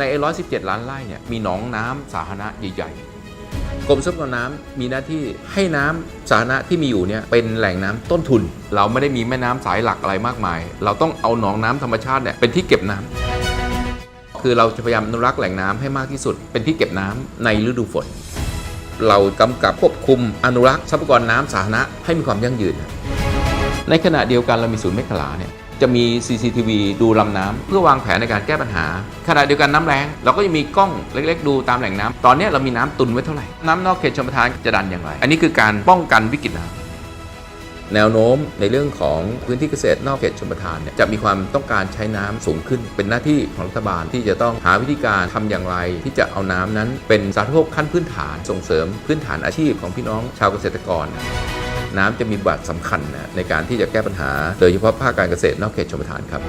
ในไอ้117ล้านไร่เนี่ยมีหนองน้ำสาธารณะใหญ่ๆกรมทรัพยากรน้ำมีหน้าที่ให้น้ำสาธารณะที่มีอยู่เนี่ยเป็นแหล่งน้ำต้นทุน เราไม่ได้มีแม่น้ำสายหลักอะไรมากมาย เราต้องเอาหนองน้ำธรรมชาติเนี่ยเป็นที่เก็บน้ำคือเราจะพยายามอนุรักษ์แหล่งน้ำให้มากที่สุด เป็นที่เก็บน้ำในฤดูฝน เรากำกับควบคุมอนุรักษ์ทรัพยากรน้ำสาธารณะให้มีความยั่งยืน ในขณะเดียวกันเรามีศูนย์เมฆขลาเนี่ย จะมี CCTV ดูลำน้ำเพื่อวางแผนในการแก้ปัญหาขณะเดียวกันน้ำแรงเราก็จะมีกล้องเล็กๆ ดูตามแหล่งน้ำตอนนี้เรามีน้ำตุนไว้เท่าไหร่น้ำนอกเขตชลประทานจะดันอย่างไร อันนี้คือการป้องกันวิกฤตน้ำแนวโน้มในเรื่องของพื้นที่เกษตรนอกเขตชลประทานเนี่ยจะมีความต้องการใช้น้ำสูงขึ้น เป็นหน้าที่ของรัฐบาลที่จะต้องหาวิธีการทำอย่างไร ที่จะเอาน้ำนั้นเป็นสาธารณูปโภคขั้นพื้นฐานส่งเสริมพื้นฐานอาชีพของพี่น้องชาวเกษตรกร น้ำจะมีบทบาทสำคัญนะในการที่จะแก้ปัญหา โดยเฉพาะภาคการเกษตรนอกเขตชลประทานครับ